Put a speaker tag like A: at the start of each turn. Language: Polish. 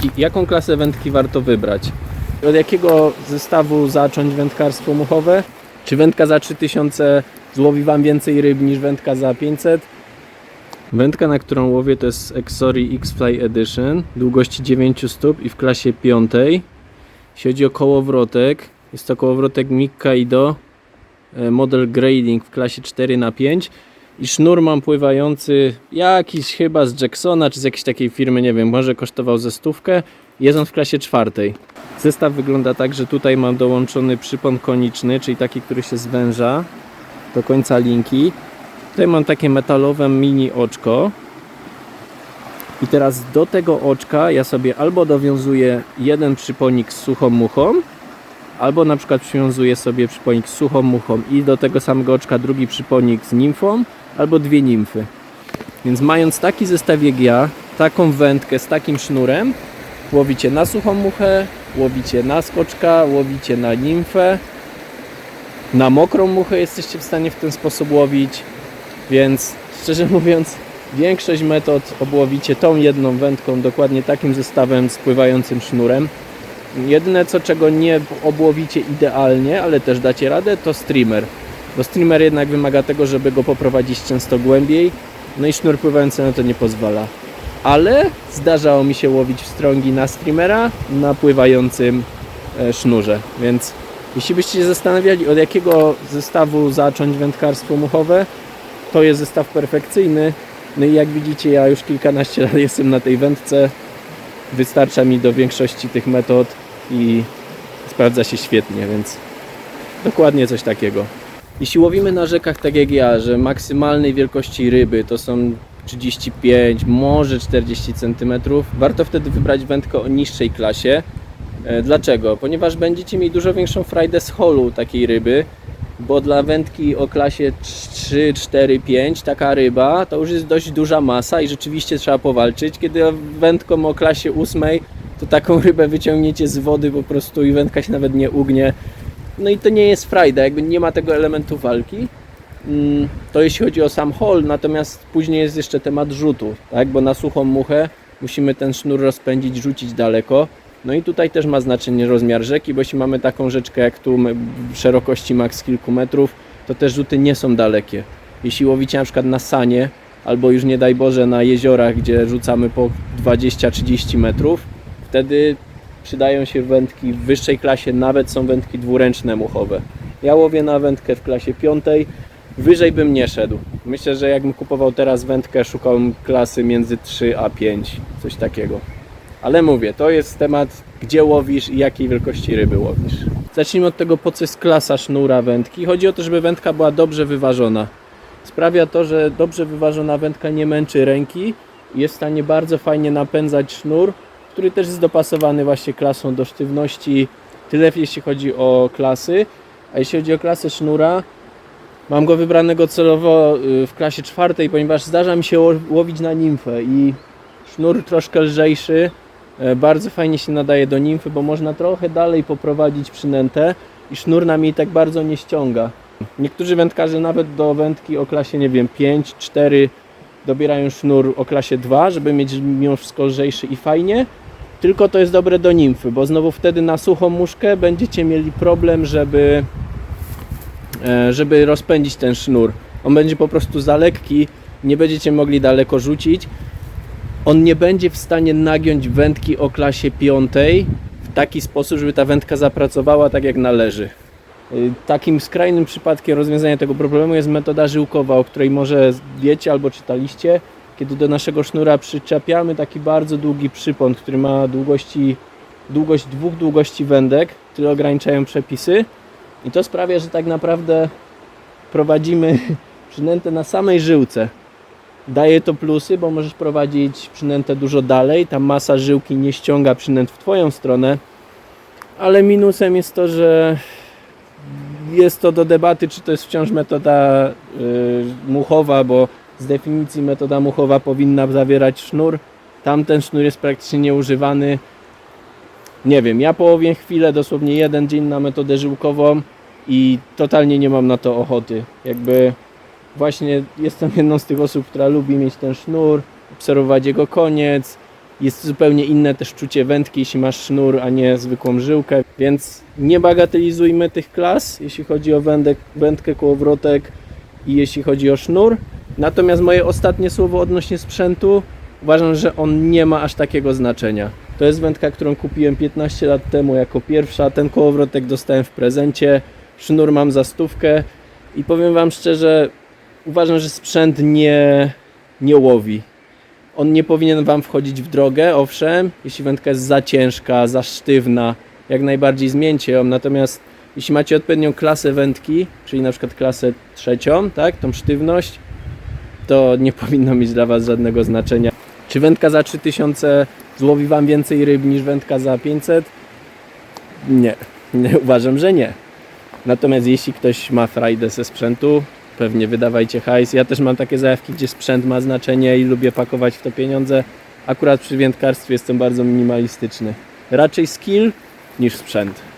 A: wędki, jaką klasę wędki warto wybrać? Od jakiego zestawu zacząć wędkarstwo muchowe? Czy wędka za 3000 złowi Wam więcej ryb niż wędka za 500? Wędka, na którą łowię to jest Exori X-Fly Edition długości 9 stóp i w klasie 5. Jeśli chodzi o kołowrotek, jest to kołowrotek Mikaido e, model grading w klasie 4 na 5 i sznur mam pływający jakiś chyba z Jacksona czy z jakiejś takiej firmy, nie wiem, może kosztował ze stówkę. Jest on w klasie czwartej. Zestaw wygląda tak, że tutaj mam dołączony przypon koniczny, czyli taki, który się zwęża do końca linki. Tutaj mam takie metalowe mini oczko. I teraz do tego oczka ja sobie albo dowiązuję jeden przyponik z suchą muchą, albo na przykład przywiązuję sobie przyponik z suchą muchą i do tego samego oczka drugi przyponik z nimfą, albo dwie nimfy. Więc mając taki zestaw jak ja, taką wędkę z takim sznurem, łowicie na suchą muchę, łowicie na skoczka, łowicie na nimfę, na mokrą muchę jesteście w stanie w ten sposób łowić, więc szczerze mówiąc, większość metod obłowicie tą jedną wędką, dokładnie takim zestawem z pływającym sznurem. Jedyne co czego nie obłowicie idealnie, ale też dacie radę, to streamer. Bo streamer jednak wymaga tego, żeby go poprowadzić często głębiej, no i sznur pływający na to nie pozwala. Ale zdarzało mi się łowić wstrągi na streamera na pływającym e, sznurze, więc jeśli byście się zastanawiali od jakiego zestawu zacząć wędkarstwo muchowe, to jest zestaw perfekcyjny. No i jak widzicie, ja już kilkanaście lat jestem na tej wędce. Wystarcza mi do większości tych metod i sprawdza się świetnie, więc dokładnie coś takiego. Jeśli łowimy na rzekach tak jak ja, że maksymalnej wielkości ryby to są 35, może 40 cm, warto wtedy wybrać wędkę o niższej klasie. E, Dlaczego? Ponieważ będziecie mieli dużo większą frajdę z holu takiej ryby, bo dla wędki o klasie 3, 4, 5 taka ryba to już jest dość duża masa i rzeczywiście trzeba powalczyć. Kiedy wędką o klasie 8 to taką rybę wyciągniecie z wody po prostu i wędka się nawet nie ugnie. No i to nie jest frajda, jakby nie ma tego elementu walki. Mm, To jeśli chodzi o sam hol, natomiast później jest jeszcze temat rzutu, tak? bo na suchą muchę musimy ten sznur rozpędzić, rzucić daleko. No i tutaj też ma znaczenie rozmiar rzeki, bo jeśli mamy taką rzeczkę jak tu w szerokości maks kilku metrów, to te rzuty nie są dalekie. Jeśli łowicie na przykład na sanie, albo już nie daj Boże na jeziorach, gdzie rzucamy po 20-30 metrów, wtedy przydają się wędki w wyższej klasie, nawet są wędki dwuręczne muchowe. Ja łowię na wędkę w klasie piątej, wyżej bym nie szedł. Myślę, że jakbym kupował teraz wędkę, szukałbym klasy między 3 a 5, coś takiego. Ale mówię, to jest temat, gdzie łowisz i jakiej wielkości ryby łowisz. Zacznijmy od tego, po co jest klasa sznura wędki. Chodzi o to, żeby wędka była dobrze wyważona. Sprawia to, że dobrze wyważona wędka nie męczy ręki jest w stanie bardzo fajnie napędzać sznur, który też jest dopasowany właśnie klasą do sztywności. Tyle jeśli chodzi o klasy. A jeśli chodzi o klasę sznura, mam go wybranego celowo y, w klasie czwartej, ponieważ zdarza mi się ło- łowić na nimfę i sznur troszkę lżejszy e, bardzo fajnie się nadaje do nimfy, bo można trochę dalej poprowadzić przynętę i sznur nam jej tak bardzo nie ściąga. Niektórzy wędkarze nawet do wędki o klasie, nie wiem, 5, 4 dobierają sznur o klasie 2, żeby mieć mimo wszystko lżejszy i fajnie. Tylko to jest dobre do nimfy, bo znowu wtedy na suchą muszkę będziecie mieli problem, żeby, e, żeby rozpędzić ten sznur. On będzie po prostu za lekki, nie będziecie mogli daleko rzucić. On nie będzie w stanie nagiąć wędki o klasie 5 w taki sposób, żeby ta wędka zapracowała tak jak należy. Y, Takim skrajnym przypadkiem rozwiązania tego problemu jest metoda żyłkowa, o której może wiecie albo czytaliście, kiedy do naszego sznura przyczepiamy taki bardzo długi przypon, który ma długości, długość dwóch długości wędek, tyle ograniczają przepisy. I to sprawia, że tak naprawdę prowadzimy przynętę na samej żyłce. Daje to plusy, bo możesz prowadzić przynętę dużo dalej, ta masa żyłki nie ściąga przynęt w Twoją stronę, ale minusem jest to, że jest to do debaty, czy to jest wciąż metoda y, muchowa, bo z definicji metoda muchowa powinna zawierać sznur. Tamten sznur jest praktycznie nieużywany. Nie wiem, ja połowię chwilę, dosłownie jeden dzień na metodę żyłkową i totalnie nie mam na to ochoty. Jakby właśnie jestem jedną z tych osób, która lubi mieć ten sznur, obserwować jego koniec, Jest zupełnie inne też czucie wędki, jeśli masz sznur, a nie zwykłą żyłkę, więc nie bagatelizujmy tych klas, jeśli chodzi o wędek, wędkę, kołowrotek i jeśli chodzi o sznur. Natomiast moje ostatnie słowo odnośnie sprzętu, uważam, że on nie ma aż takiego znaczenia. To jest wędka, którą kupiłem 15 lat temu jako pierwsza. Ten kołowrotek dostałem w prezencie. Sznur mam za stówkę i powiem Wam szczerze, uważam, że sprzęt nie, nie łowi. On nie powinien Wam wchodzić w drogę, owszem, jeśli wędka jest za ciężka, za sztywna, jak najbardziej zmieńcie ją. Natomiast jeśli macie odpowiednią klasę wędki, czyli na przykład klasę trzecią, tak, tą sztywność, to nie powinno mieć dla Was żadnego znaczenia. Czy wędka za 3000 złowi Wam więcej ryb niż wędka za 500? Nie, nie uważam, że nie. Natomiast jeśli ktoś ma frajdę ze sprzętu, pewnie wydawajcie hajs. Ja też mam takie zajawki, gdzie sprzęt ma znaczenie i lubię pakować w to pieniądze. Akurat przy wędkarstwie jestem bardzo minimalistyczny. Raczej skill niż sprzęt.